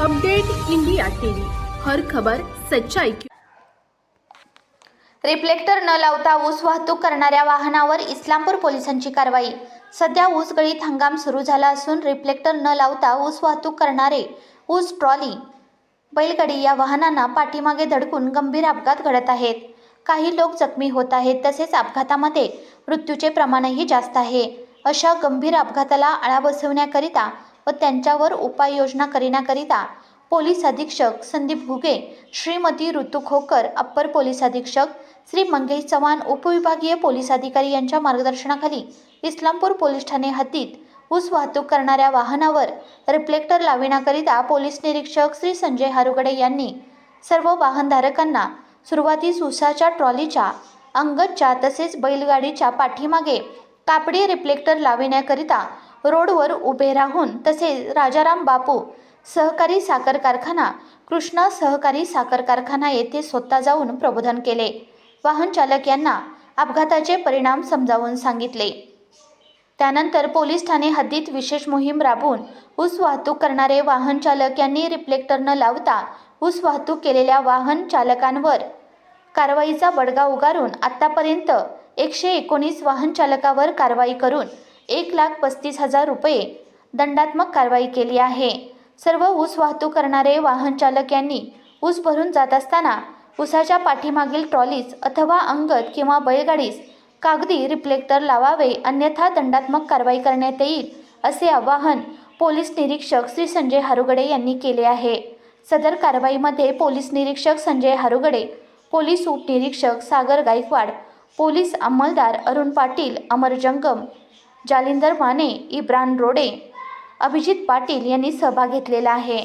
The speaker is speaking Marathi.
Update India TV. हर खबर सच्चाई की रिफ्लेक्टर न लावता ऊस वाहतूक करणाऱ्या वाहनावर इस्लामपूर पोलिसांची कारवाई. सध्या ऊस गळीत हंगाम सुरू झाला असून रिफ्लेक्टर न लावता ऊस वाहतूक करणारे ऊस ट्रॉली बैलगाडी या वाहनांना पाठीमागे धडकून गंभीर अपघात घडत आहेत. काही लोक जखमी होत आहेत तसेच अपघातामध्ये मृत्यूचे प्रमाणही जास्त आहे. अशा गंभीर अपघाताला आळा बसवण्याकरिता व त्यांच्यावर उपाययोजना करण्याकरिता पोलीस अधीक्षक संदीप घुगे श्रीमती ऋतू खोकर अप्पर पोलीस अधीक्षक श्री मंगेश चव्हाण उपविभागीय पोलीस अधिकारी यांच्या मार्गदर्शनाखाली इस्लामपूर पोलीस ठाणे हद्दीत ऊस वाहतूक करणाऱ्या वाहनावर रिफ्लेक्टर लाविण्याकरिता पोलीस निरीक्षक श्री संजय हारुगडे यांनी सर्व वाहनधारकांना सुरुवातीस ऊसाच्या ट्रॉलीच्या अंगतच्या तसेच बैलगाडीच्या पाठीमागे कापडी रिफ्लेक्टर लाविण्याकरिता रोडवर उभे राहून तसेच राजाराम बापू सहकारी साखर कारखाना कृष्णा सहकारी साखर कारखाना येथे स्वतः जाऊन प्रबोधन केले. वाहन चालक यांना अपघाताचे परिणाम समजावून सांगितले. त्यानंतर पोलीस ठाणे हद्दीत विशेष मोहीम राबवून ऊस वाहतूक करणारे वाहन चालक यांनी रिफ्लेक्टर न लावता ऊस वाहतूक केलेल्या वाहन चालकांवर कारवाईचा बडगा उगारून आतापर्यंत एकशे एकोणीस वाहन चालकावर कारवाई करून एक लाख पस्तीस हजार रुपये दंडात्मक कारवाई केली आहे. सर्व ऊस वाहतूक करणारे वाहन चालक यांनी ऊस भरून जात असताना ऊसाच्या पाठीमागील ट्रॉलीस अथवा अंगत किंवा बैलगाडीस कागदी रिफ्लेक्टर लावावे अन्यथा दंडात्मक कारवाई करण्यात येईल असे आवाहन पोलीस निरीक्षक श्री संजय हारुगडे यांनी केले आहे. सदर कारवाईमध्ये पोलीस निरीक्षक संजय हारुगडे पोलीस उपनिरीक्षक सागर गायकवाड पोलीस अंमलदार अरुण पाटील अमर जंगम जालिंदर माने इब्रान रोडे अभिजित पाटील यांनी सहभाग घेतलेला आहे.